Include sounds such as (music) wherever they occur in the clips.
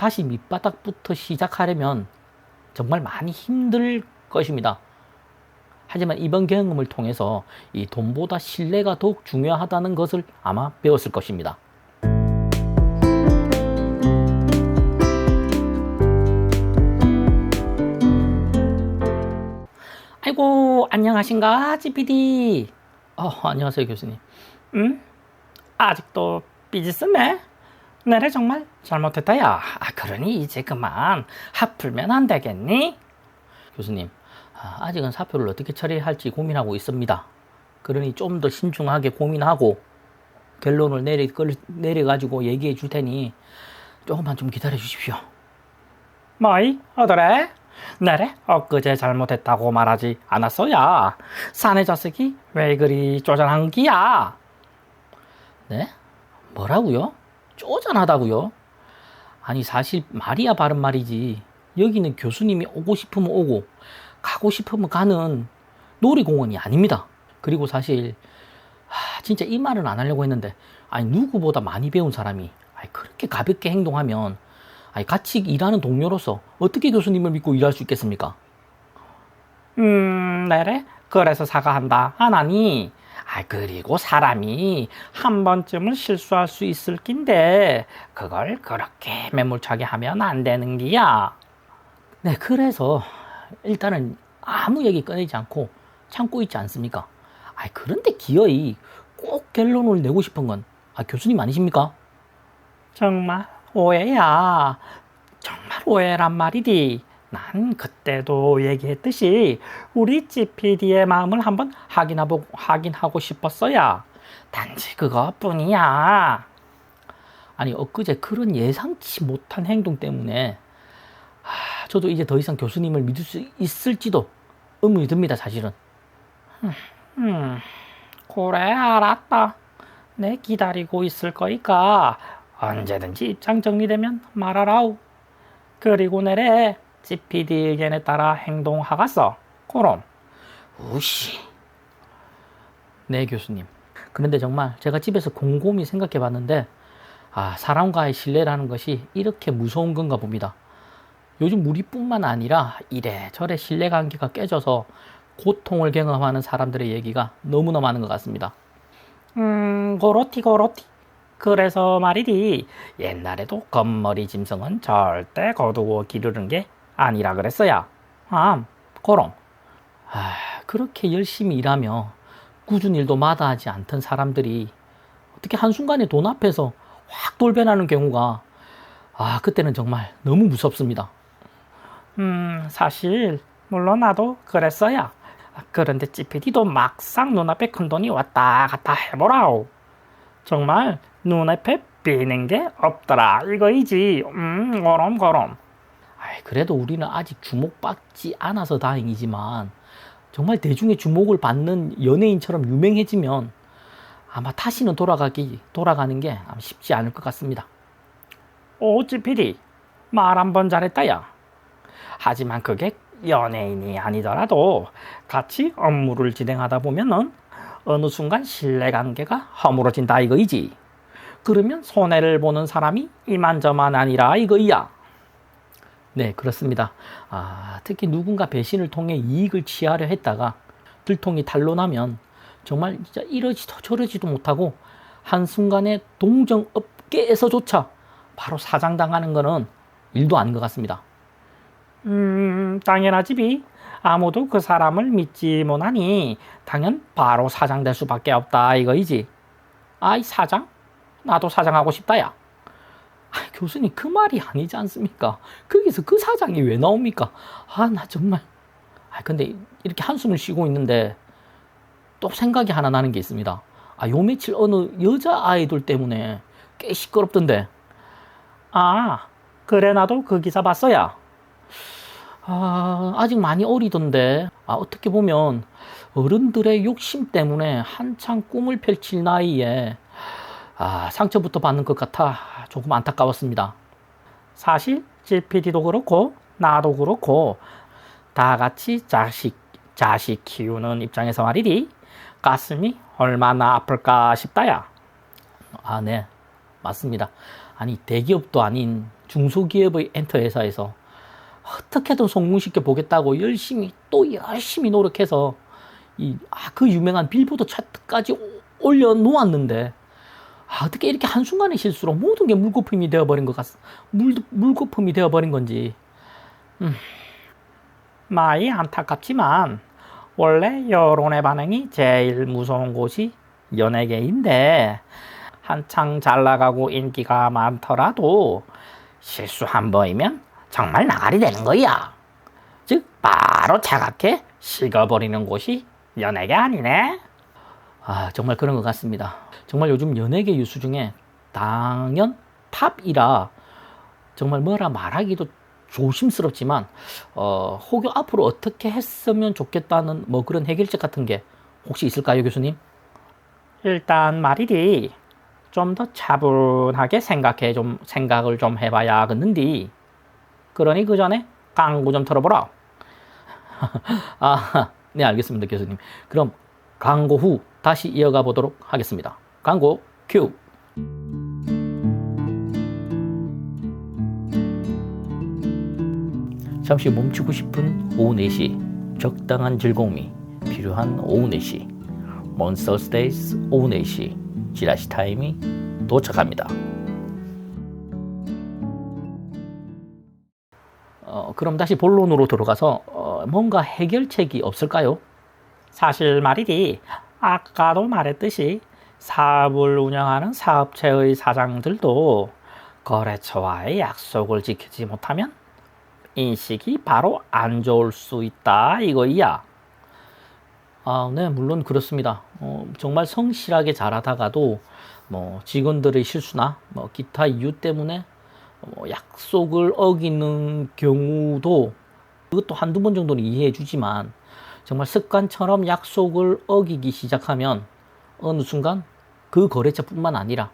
다시 밑바닥부터 시작하려면 정말 많이 힘들 것입니다. 하지만 이번 경험을 통해서 이 돈보다 신뢰가 더욱 중요하다는 것을 아마 배웠을 것입니다. 아이고 안녕하신가 GPD 어 안녕하세요 교수님 응? 아직도 삐지 쓰네? 내래 정말 잘못했다 야 아 그러니 이제 그만 하 풀면 안 되겠니? 교수님 아, 아직은 사표를 어떻게 처리할지 고민하고 있습니다 그러니 좀 더 신중하게 고민하고 결론을 내려, 내려가지고 얘기해 줄 테니 조금만 좀 기다려 주십시오 뭐이 어더래? 내래 엊그제 잘못했다고 말하지 않았어야 사내 자식이 왜 그리 쪼잔한 기야 네? 뭐라고요? 쪼잔하다고요? 아니 사실 말이야 바른 말이지 여기는 교수님이 오고 싶으면 오고 가고 싶으면 가는 놀이공원이 아닙니다 그리고 사실 하, 진짜 이 말은 안 하려고 했는데 아니 누구보다 많이 배운 사람이 아니, 그렇게 가볍게 행동하면 아니, 같이 일하는 동료로서 어떻게 교수님을 믿고 일할 수 있겠습니까? 음, 네래? 그래서 사과한다. 하나니. 아, 그리고 사람이 한 번쯤은 실수할 수 있을 낀데, 그걸 그렇게 매몰차게 하면 안 되는 기야. 네, 그래서 일단은 아무 얘기 꺼내지 않고 참고 있지 않습니까? 아, 그런데 기어이 꼭 결론을 내고 싶은 건 아, 교수님 아니십니까? 정말 오해야. 정말 오해란 말이디. 난 그때도 얘기했듯이 우리 GPD의 마음을 한번 확인하고, 확인하고 싶었어야. 단지 그것뿐이야. 아니 엊그제 그런 예상치 못한 행동 때문에 하, 저도 이제 더 이상 교수님을 믿을 수 있을지도 의문이 듭니다 사실은. 음, 음 그래 알았다. 내 기다리고 있을 거니까 언제든지 입장 정리되면 말하라우. 그리고 내래 GPD 의견에 따라 행동하겠어. 그럼. 우씨. 네, 교수님. 그런데 정말 제가 집에서 곰곰이 생각해 봤는데, 아, 사람과의 신뢰라는 것이 이렇게 무서운 건가 봅니다. 요즘 우리뿐만 아니라 이래저래 신뢰관계가 깨져서 고통을 경험하는 사람들의 얘기가 너무나 많은 것 같습니다. 음, 고로티, 고로티. 그래서 말이디 옛날에도 겉머리 짐승은 절대 거두고 기르는 게 아니라 그랬어야. 아, 고롱. 아, 그렇게 열심히 일하며 꾸준 일도 마다하지 않던 사람들이 어떻게 한순간에 돈 앞에서 확 돌변하는 경우가 아, 그때는 정말 너무 무섭습니다. 음, 사실 물론 나도 그랬어야. 그런데 찌피디도 막상 눈앞에 큰 돈이 왔다 갔다 해보라오. 정말 눈앞에 삐는 게 없더라 이거이지 음 아이, 그래도 우리는 아직 주목받지 않아서 다행이지만 정말 대중의 주목을 받는 연예인처럼 유명해지면 아마 다시는 돌아가기 돌아가는 게 쉽지 않을 것 같습니다. 오찌피디 말 한 번 잘했다야. 하지만 그게 연예인이 아니더라도 같이 업무를 진행하다 보면은 어느 순간 신뢰관계가 허물어진다 이거이지. 그러면 손해를 보는 사람이 이만저만 아니라 이거이야. 네, 그렇습니다. 아, 특히 누군가 배신을 통해 이익을 취하려 했다가 들통이 탄로나면 정말 진짜 이러지도 저러지도 못하고 한순간에 동정업계에서조차 바로 사장당하는 것은 일도 아닌 것 같습니다. 음, 당연하지, 비. 아무도 그 사람을 믿지 못하니 당연 바로 사장 될 수밖에 없다 이거이지. 아이 사장? 나도 사장하고 싶다야. 아, 교수님 그 말이 아니지 않습니까? 거기서 그 사장이 왜 나옵니까? 아 나 정말. 아 근데 이렇게 한숨을 쉬고 있는데 또 생각이 하나 나는 게 있습니다. 아 요 며칠 어느 여자 아이돌 때문에 꽤 시끄럽던데. 아 그래 나도 그 기사 봤어야. 아, 아직 많이 어리던데. 아, 어떻게 보면 어른들의 욕심 때문에 한창 꿈을 펼칠 나이에 아, 상처부터 받는 것 같아 조금 안타까웠습니다. 사실 GPD도 그렇고 나도 그렇고 다 같이 자식 자식 키우는 입장에서 말이리 가슴이 얼마나 아플까 싶다야. 아, 네. 맞습니다. 아니, 대기업도 아닌 중소기업의 엔터 회사에서 어떻게든 성공시켜 보겠다고 열심히 또 열심히 노력해서 이, 아, 그 유명한 빌보드 차트까지 오- 올려 놓았는데 아, 어떻게 이렇게 한순간의 실수로 모든 게 물거품이 되어버린 것 같, 물, 물거품이 되어버린 건지. 음, 많이 안타깝지만 원래 여론의 반응이 제일 무서운 곳이 연예계인데 한창 잘 나가고 인기가 많더라도 실수 한 번이면 정말 나가리 되는 거야. 즉 바로 차갑게 식어버리는 곳이 연예계 아니네. 아 정말 그런 것 같습니다. 정말 요즘 연예계 유수 중에 당연 탑이라 정말 뭐라 말하기도 조심스럽지만 어, 혹여 앞으로 어떻게 했으면 좋겠다는 뭐 그런 해결책 같은 게 혹시 있을까요, 교수님? 일단 말이지 좀더 차분하게 생각해 좀 생각을 좀 해봐야겠는디. 그러니 그 전에 광고 좀 틀어보라. (laughs) 아, 네 알겠습니다, 교수님. 그럼 광고 후 다시 이어가 보도록 하겠습니다. 광고 큐. 잠시 멈추고 싶은 오후 4시 적당한 즐거움이 필요한 오후 4시 몬스터스데이스 오후 4시 지라시 타임이 도착합니다. 어, 그럼 다시 본론으로 들어가서 어, 뭔가 해결책이 없을까요? 사실 말이지 아까도 말했듯이 사업을 운영하는 사업체의 사장들도 거래처와의 약속을 지키지 못하면 인식이 바로 안 좋을 수 있다 이거야. 아, 네, 물론 그렇습니다. 어, 정말 성실하게 잘하다가도 뭐 직원들의 실수나 뭐 기타 이유 때문에 뭐 약속을 어기는 경우도 그것도 한두 번 정도는 이해해 주지만 정말 습관처럼 약속을 어기기 시작하면 어느 순간 그 거래처뿐만 아니라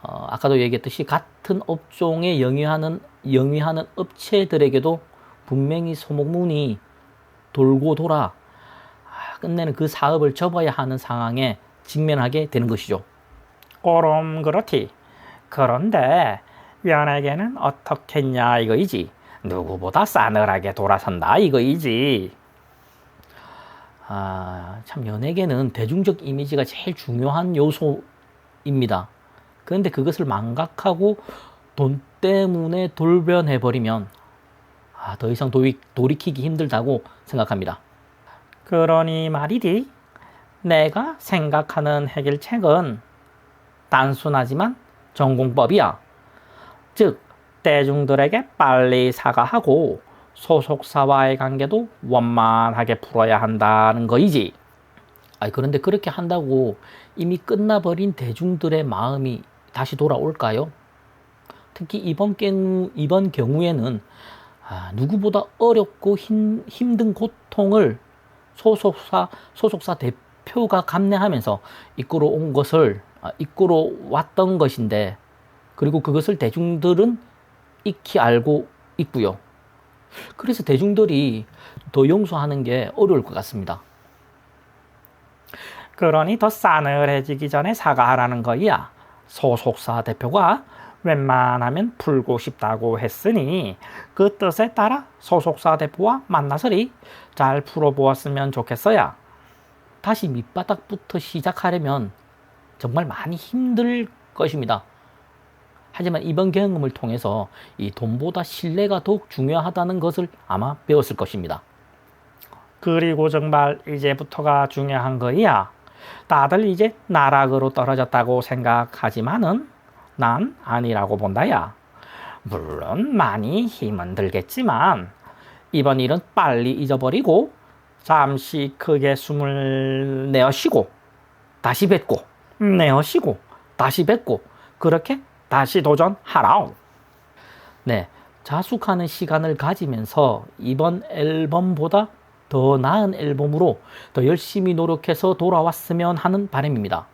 어, 아까도 얘기했듯이 같은 업종에 영위하는 영위하는 업체들에게도 분명히 소문이 돌고 돌아 아, 끝내는 그 사업을 접어야 하는 상황에 직면하게 되는 것이죠. 그럼 그렇지. 그런데 연예계는 어떻겠냐 이거이지. 누구보다 싸늘하게 돌아선다 이거이지. 아, 참 연예계는 대중적 이미지가 제일 중요한 요소입니다. 그런데 그것을 망각하고 돈 때문에 돌변해 버리면 아, 더 이상 도리, 돌이키기 힘들다고 생각합니다. 그러니 말이지. 내가 생각하는 해결책은 단순하지만 전공법이야. 즉, 대중들에게 빨리 사과하고 소속사와의 관계도 원만하게 풀어야 한다는 거이지. 아 그런데 그렇게 한다고 이미 끝나버린 대중들의 마음이 다시 돌아올까요? 특히 이번 경우, 이번 경우에는 아, 누구보다 어렵고 힘, 힘든 고통을 소속사, 소속사 대표가 감내하면서 이끌어 온 것을, 아, 이끌어 왔던 것인데, 그리고 그것을 대중들은 익히 알고 있고요. 그래서 대중들이 더 용서하는 게 어려울 것 같습니다. 그러니 더 싸늘해지기 전에 사과하라는 거야. 소속사 대표가 웬만하면 풀고 싶다고 했으니 그 뜻에 따라 소속사 대표와 만나서리 잘 풀어보았으면 좋겠어야. 다시 밑바닥부터 시작하려면 정말 많이 힘들 것입니다. 하지만 이번 경험을 통해서 이 돈보다 신뢰가 더욱 중요하다는 것을 아마 배웠을 것입니다. 그리고 정말 이제부터가 중요한 거야. 다들 이제 나락으로 떨어졌다고 생각하지만은 난 아니라고 본다야. 물론 많이 힘은 들겠지만 이번 일은 빨리 잊어버리고 잠시 크게 숨을 내어 쉬고 다시 뱉고 내어 쉬고 다시 뱉고 그렇게 다시 도전하라. 네, 자숙하는 시간을 가지면서 이번 앨범보다 더 나은 앨범으로 더 열심히 노력해서 돌아왔으면 하는 바람입니다.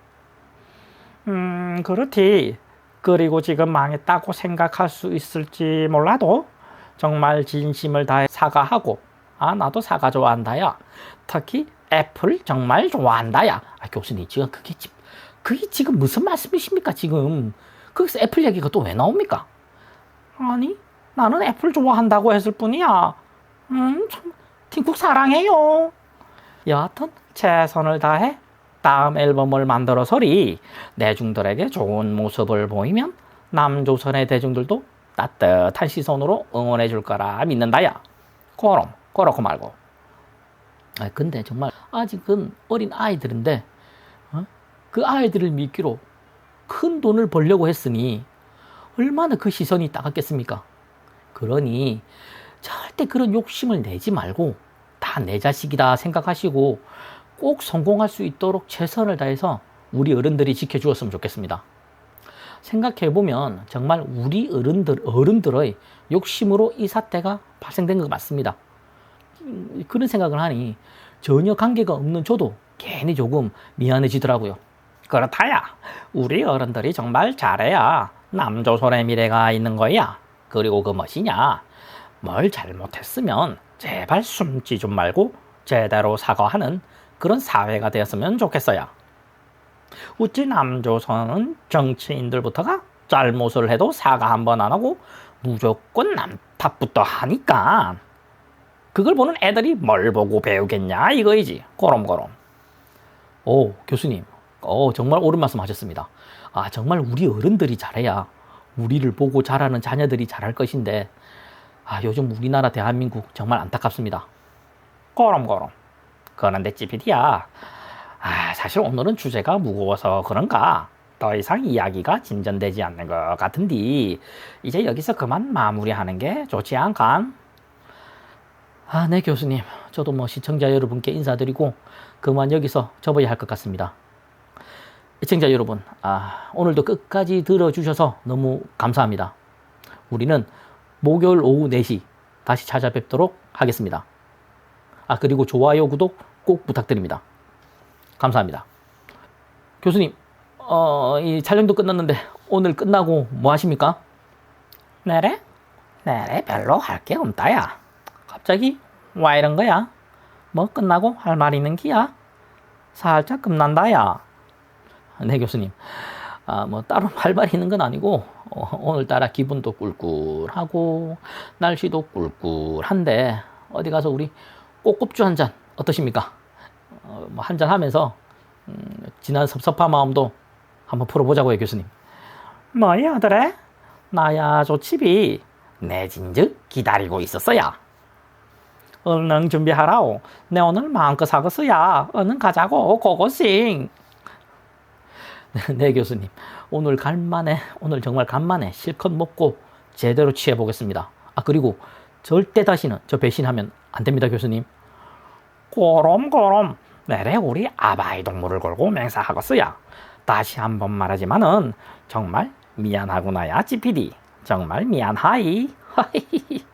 음, 그렇지. 그리고 지금 망했다고 생각할 수 있을지 몰라도 정말 진심을 다해 사과하고 아 나도 사과 좋아한다야. 특히 애플 정말 좋아한다야. 아 교수님 지금 그게 지- 그게 지금 무슨 말씀이십니까 지금? 거기서 애플 얘기가 또 왜 나옵니까? 아니, 나는 애플 좋아한다고 했을 뿐이야. 음, 참, 팀쿡 사랑해요. 여하튼 최선을 다해 다음 앨범을 만들어서리 대중들에게 좋은 모습을 보이면 남조선의 대중들도 따뜻한 시선으로 응원해 줄 거라 믿는다야. 그럼 그렇고 말고. 아 근데 정말 아직은 어린 아이들인데 어? 그 아이들을 믿기로 큰 돈을 벌려고 했으니 얼마나 그 시선이 따갑겠습니까? 그러니 절대 그런 욕심을 내지 말고 다 내 자식이다 생각하시고 꼭 성공할 수 있도록 최선을 다해서 우리 어른들이 지켜주었으면 좋겠습니다. 생각해보면 정말 우리 어른들, 어른들의 욕심으로 이 사태가 발생된 것 같습니다. 음, 그런 생각을 하니 전혀 관계가 없는 저도 괜히 조금 미안해지더라고요. 그렇다야. 우리 어른들이 정말 잘해야 남조선의 미래가 있는 거야. 그리고 그 멋이냐. 뭘 잘못했으면 제발 숨지 좀 말고 제대로 사과하는 그런 사회가 되었으면 좋겠어요. 어찌 남조선은 정치인들부터가 잘못을 해도 사과 한 번 안 하고 무조건 남 탓부터 하니까 그걸 보는 애들이 뭘 보고 배우겠냐 이거이지 꼬롬꼬롬 오 교수님 어 정말 옳은 말씀 하셨습니다 아 정말 우리 어른들이 잘해야 우리를 보고 자라는 자녀들이 잘할 것인데 아 요즘 우리나라 대한민국 정말 안타깝습니다 꼬롬꼬롬 그런데 찌피디야 아, 사실 오늘은 주제가 무거워서 그런가 더 이상 이야기가 진전되지 않는 것 같은데 이제 여기서 그만 마무리하는 게 좋지 않까? 아, 네 교수님. 저도 뭐 시청자 여러분께 인사드리고 그만 여기서 접어야 할 것 같습니다. 시청자 여러분, 아, 오늘도 끝까지 들어주셔서 너무 감사합니다. 우리는 목요일 오후 4시 다시 찾아뵙도록 하겠습니다. 아, 그리고 좋아요, 구독 꼭 부탁드립니다. 감사합니다. 교수님, 어, 이 촬영도 끝났는데 오늘 끝나고 뭐 하십니까? 내래? 내래 별로 할 게 없다야. 갑자기 와 이런 거야? 뭐 끝나고 할 말 있는 기야? 살짝 급난다야. (laughs) 네 교수님. 아, 뭐 따로 할말 있는 건 아니고 어, 오늘따라 기분도 꿀꿀하고 날씨도 꿀꿀한데 어디 가서 우리 꼬꼬주 한 잔 어떠십니까? 어, 뭐 한잔 하면서 음, 지난 섭섭한 마음도 한번 풀어보자고요 교수님. 뭐야 아들애? 나야 좋집이 내 진즉 기다리고 있었어요. 얼른 준비하라오. 내 오늘 마음껏 사겠어야. 얼른 가자고 고고싱. (laughs) 네 교수님. 오늘 간만에 오늘 정말 간만에 실컷 먹고 제대로 취해 보겠습니다. 아 그리고 절대 다시는 저 배신하면 안 됩니다 교수님. 꼬롬꼬롬 내래 우리 아바이 동물을 걸고 맹사하겠어야. 다시 한 번 말하지만은 정말 미안하구나야 찌피디. 정말 미안하이. (laughs)